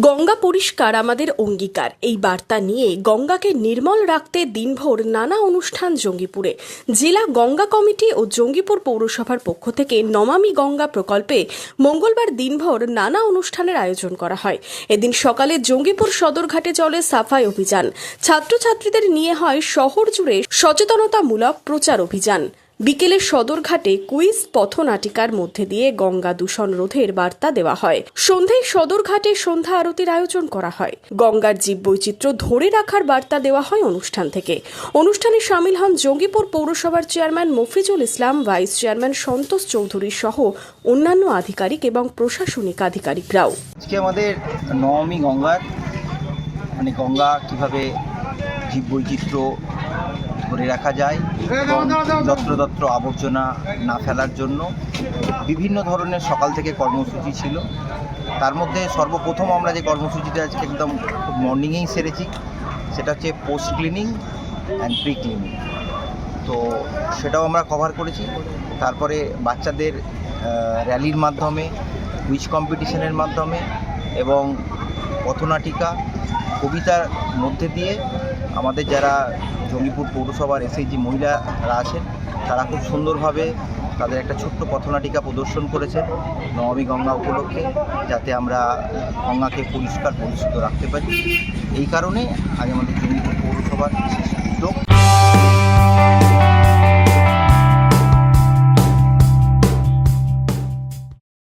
গঙ্গা পরিষ্কার আমাদের অঙ্গীকার। এই বার্তা নিয়ে গঙ্গাকে নির্মল রাখতে দিনভর নানা অনুষ্ঠান জঙ্গিপুরে। জেলা গঙ্গা কমিটি ও জঙ্গিপুর পৌরসভার পক্ষ থেকে নমামি গঙ্গা প্রকল্পে মঙ্গলবার দিনভর নানা অনুষ্ঠানের আয়োজন করা হয়। এদিন সকালে জঙ্গিপুর সদরঘাটে চলে সাফাই অভিযান। ছাত্রছাত্রীদের নিয়ে হয় শহর জুড়ে সচেতনতামূলক প্রচার অভিযান। বিকেলে সদরঘাটে কুইজ পথনাটিকার মধ্যে দিয়ে গঙ্গা দূষণ রোধের বার্তা দেওয়া হয়। সন্ধ্যায় সদরঘাটে সন্ধ্যা আরতির আয়োজন করা হয়। গঙ্গার জীববৈচিত্র্য ধরে রাখার বার্তা দেওয়া হয় অনুষ্ঠান থেকে। অনুষ্ঠানে সামিল হন জঙ্গিপুর পৌরসভার chairman Mofijul Islam, vice chairman Santosh Chowdhury সহ অন্যান্য আধিকারিক এবং প্রশাসনিক আধিকারিকরাও। আজকে আমাদের নবমী গঙ্গার মানে গঙ্গা কীভাবে ধরে রাখা যায় এবং যত্রতত্র আবর্জনা না ফেলার জন্য বিভিন্ন ধরনের সকাল থেকে কর্মসূচি ছিল। তার মধ্যে সর্বপ্রথম আমরা যে কর্মসূচিটা আজকে একদম খুব মর্নিংয়েই সেরেছি সেটা হচ্ছে post cleaning and pre cleaning তো সেটাও আমরা কভার করেছি। তারপরে বাচ্চাদের র্যালির মাধ্যমে কুইজ কম্পিটিশনের মাধ্যমে এবং পথনাটিকা কবিতার মধ্যে দিয়ে আমাদের যারা জঙ্গিপুর পৌরসভার এসএইচজি মহিলারা আছেন, তারা খুব সুন্দরভাবে তাদের একটা ছোট্ট পথনাটিকা প্রদর্শন করেছে নবমী গঙ্গা উপলক্ষে, যাতে আমরা গঙ্গাকে পরিষ্কার পরিশুদ্ধ রাখতে পারি। এই কারণে আজ আমাদের জঙ্গিপুর পৌরসভার বিশেষ উদ্যোগ।